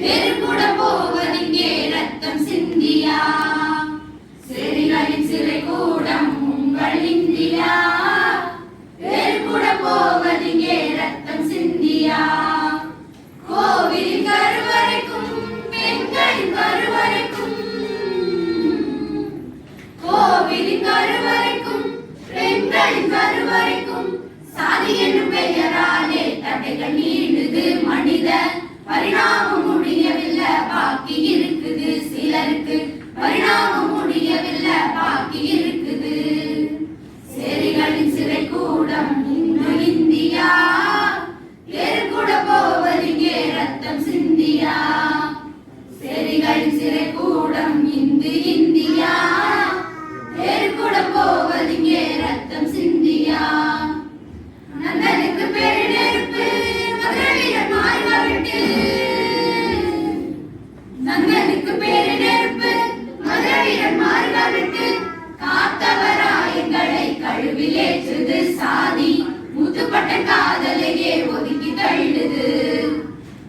வேறு போவதிங்கே ரத்தம் சிந்தியா. சிறைகளின் சிறை கூடம் உங்கள் இந்தியா. வேறு போவதிங்கே ரத்தம் சிந்தியா. கோவிலின் கருவறைக்கும் பெண்களின் கருவறைக்கும். கோவிலின் கருவறைக்கும் பெண்களின் கருவறைக்கும். சாதி என்னும் பெயராலே தடைகள் நீடுது மண் பரிணாமம் முடியவில்லை பாக்கி இருக்குது சிலருக்கு. பரிணாமம் முடியவில்லை பாக்கி இருக்குது. செரிகளின் சிறை கூடம் இந்து இந்தியா வேறு போவதிங்கே ரத்தம் சிந்தியா. செரிகளின் சிறை கூடம் இந்து இந்தியா. எங்களை சாதி. முத்துப்பட்ட காதலையே ஒதுக்கி தள்ளுது.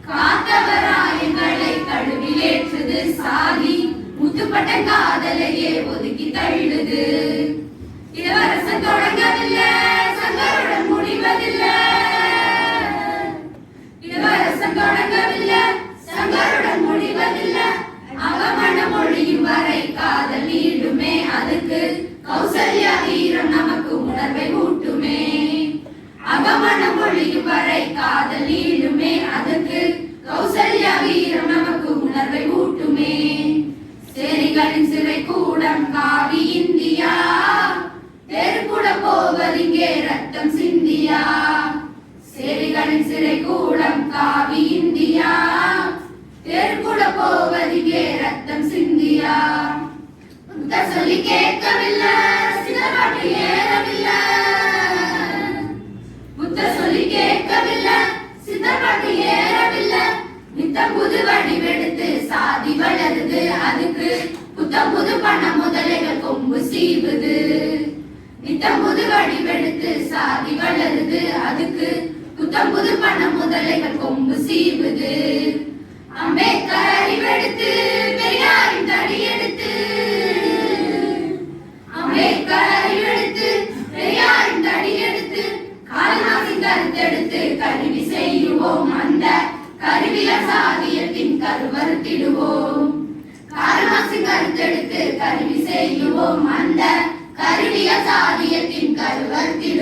காத்தவரா எங்களை கழுவிலேற்றுது சாதி. முத்துப்பட்ட காதலையே ஒதுக்கி தள்ளுது. இளவரசன் தொடங்கவில்லை சங்கருடன் முடிவதில்லை. இளவரசன் தொடங்கவில்லை சங்கருடன் முடிவதில்லை. அவமன மொழியும் வரை காதல் நீடுமே அதுக்கு. கௌசல்யா வீரம் நமக்கு உணர்வை ஊட்டுமே. அவமன மொழியும் வரை காதல் நீளுமே. அதற்கு கௌசல்யா வீரம் நமக்கு உணர்வை ஊட்டுமே. சேரிகளின் சிறை கூடம் காவி இந்தியா. தெருக்குட கூட போவதிங்கே ரத்தம் சிந்தியா. சேரிகளின் சிறை கூடம் காவி இந்தியா. தெருக்குட கூட போவதிங்கே ரத்தம் சிந்தியா. சொல்லி கேட்கவில்லை சிதபாட்டு ஏறவில்லை. புத்த சொல்லி கேட்கவில்லை சித்தப்பாட்டு ஏறவில்லை. நித்தம் புது வடிவெடுத்து சாதி வளருது அதுக்கு. புத்தம் புது பண முதலைகள் கொம்பு சீவுது. நித்தம் புது வடிவெடுத்து சாதி வளருது அதுக்கு. புத்தம் புது பண முதலைகள் கொம்பு சீவுது. அம்பேத்கர் பெரியாரின் தடி எடுத்து கருத்தெடுத்து கருவி செய்யுவோம். அந்த கருவிய சாதியத்தின் கருவறுத்திடுவோம். காலமாசின் கருத்தெடுத்து கருவி செய்யுவோம். அந்த கருவிய சாதியத்தின் கருவறுத்திடுவோம்.